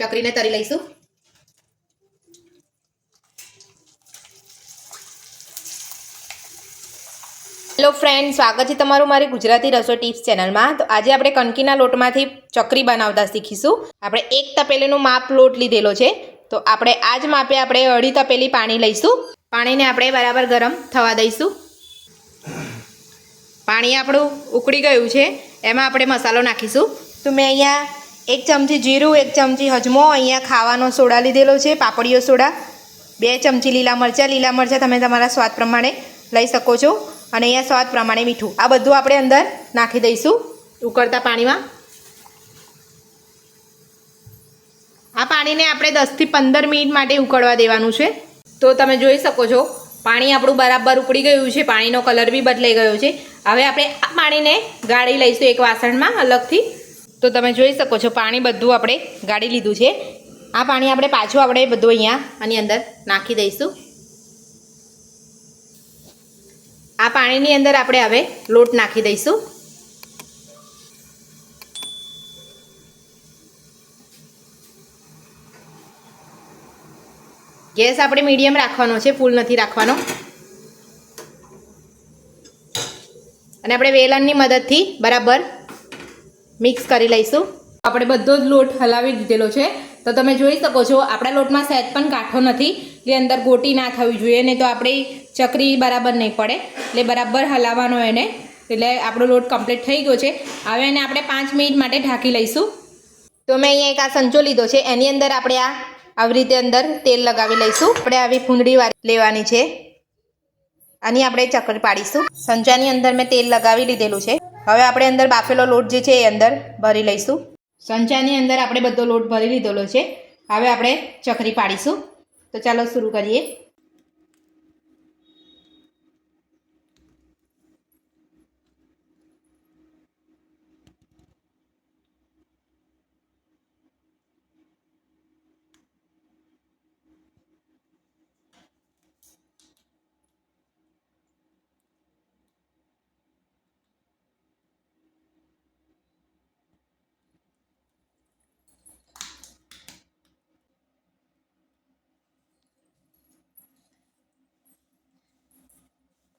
ચકરીને તરી લઈશું. Hello friend સ્વાગત છે તમારું મારી ગુજરાતી રસોઈ ટિપ્સ ચેનલમાં તો આજે આપણે કણકીના લોટમાંથી ચકરી બનાવતા શીખીશું. આપણે એક તપેલીનું માપ લોટ લીધેલો છે. તો આપણે આ જ માપે આપણે અઢી તપેલી પાણી લઈશું. પાણીને આપણે બરાબર ગરમ થવા દઈશું. પાણી આપણું ઉકળી ગયું છે. એમાં આપણે મસાલો નાખીશું. તો મેં અહીંયા એક ચમચી જીરું, એક ચમચી હજમો, અહીંયા ખાવાનો સોડા લીધેલો છે પાપડીયો સોડા, બે ચમચી લીલા મરચાં. લીલા મરચાં તમે તમારા સ્વાદ પ્રમાણે લઈ શકો છો. અને અહીંયા સ્વાદ પ્રમાણે મીઠું. આ બધું આપણે અંદર નાખી દઈશું ઉકળતા પાણીમાં. આ પાણીને આપણે દસથી પંદર મિનિટ માટે ઉકળવા દેવાનું છે. તો તમે જોઈ શકો છો, પાણી આપણું બરાબર ઉકળી ગયું છે. પાણીનો કલર બી બદલાઈ ગયો છે. હવે આપણે આ પાણીને ગાળી લઈશું એક વાસણમાં અલગથી. તો તમે જોઈ શકો છો, પાણી બધું આપણે ગાળી લીધું છે. આ પાણી આપણે પાછું આપણે બધું અહીંયા આની અંદર નાખી દઈશું. આ પાણીની અંદર આપણે હવે લોટ નાખી દઈશું. ગેસ આપણે મીડિયમ રાખવાનો છે, ફૂલ નથી રાખવાનો. અને આપણે વેલણની મદદથી બરાબર મિક્સ કરી લઈશું. આપણે બધો જ લોટ હલાવી દીધેલો છે. તો તમે જોઈ શકો છો આપણા લોટમાં સહેજ પણ કાંઠો નથી. એટલે અંદર ગોટી ના થવી જોઈએ નહીં તો આપણી ચકરી બરાબર નહીં પડે. એટલે બરાબર હલાવવાનો એને. એટલે આપણો લોટ કમ્પ્લીટ થઈ ગયો છે. હવે એને આપણે પાંચ મિનિટ માટે ઢાંકી લઈશું. તો મેં અહીંયા એક આ સંચો લીધો છે. એની અંદર આપણે આ આવી રીતે અંદર તેલ લગાવી લઈશું. આપણે આવી ફૂંદડી લેવાની છે. આની આપણે ચકરી પાડીશું. સંચાની અંદર મેં તેલ લગાવી લીધેલું છે. હવે આપણે અંદર બાફેલો લોટ જે છે એ અંદર ભરી લઈશું. સંચાની અંદર આપણે બધો લોટ ભરી લીધેલો છે. હવે આપણે ચકરી પાડીશું. તો ચાલો શરૂ કરીએ.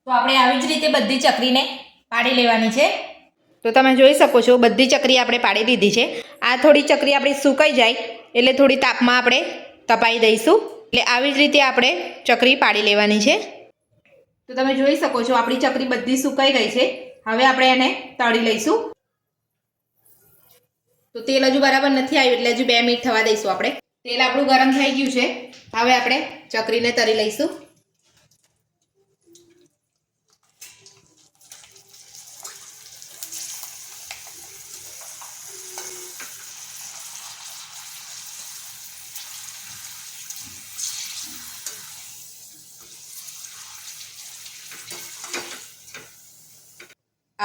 તો આપણે આવી જ રીતે બધી ચકરીને પાડી લેવાની છે. તો તમે જોઈ શકો છો બધી ચકરી આપણે પાડી દીધી છે. આ થોડી ચકરી આપણી સુકાઈ જાય એટલે થોડી તાપમાં આપણે તપાઈ દઈશું. એટલે આવી જ રીતે આપણે ચકરી પાડી લેવાની છે. તો તમે જોઈ શકો છો આપણી ચકરી બધી સુકાઈ ગઈ છે. હવે આપણે એને તળી લઈશું. તો તેલ હજુ બરાબર નથી આવ્યું એટલે હજુ બે મિનિટ થવા દઈશું આપણે. તેલ આપણું ગરમ થઈ ગયું છે. હવે આપણે ચકરીને તરી લઈશું.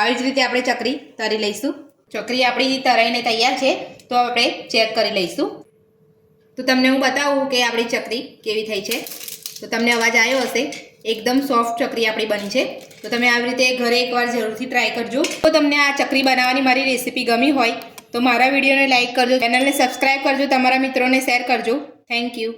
આવી જ રીતે આપણે ચકરી તરી લઈશું. ચકરી આપણી તરાઈને તૈયાર છે, તો આપણે ચેક કરી લઈશું. તો તમને હું બતાવું કે આપણી ચકરી કેવી થઈ છે. તો તમને અવાજ આવ્યો હશે, એકદમ સોફ્ટ ચકરી આપણી બની છે. તો તમે આવી રીતે ઘરે એકવાર જરૂરથી ટ્રાય કરજો. તો તમને આ ચકરી બનાવવાની મારી રેસીપી ગમી હોય, તો મારા વિડીયોને લાઇક કરજો ચેનલને સબસ્ક્રાઈબ કરજો, તમારા મિત્રોને શેર કરજો. Thank you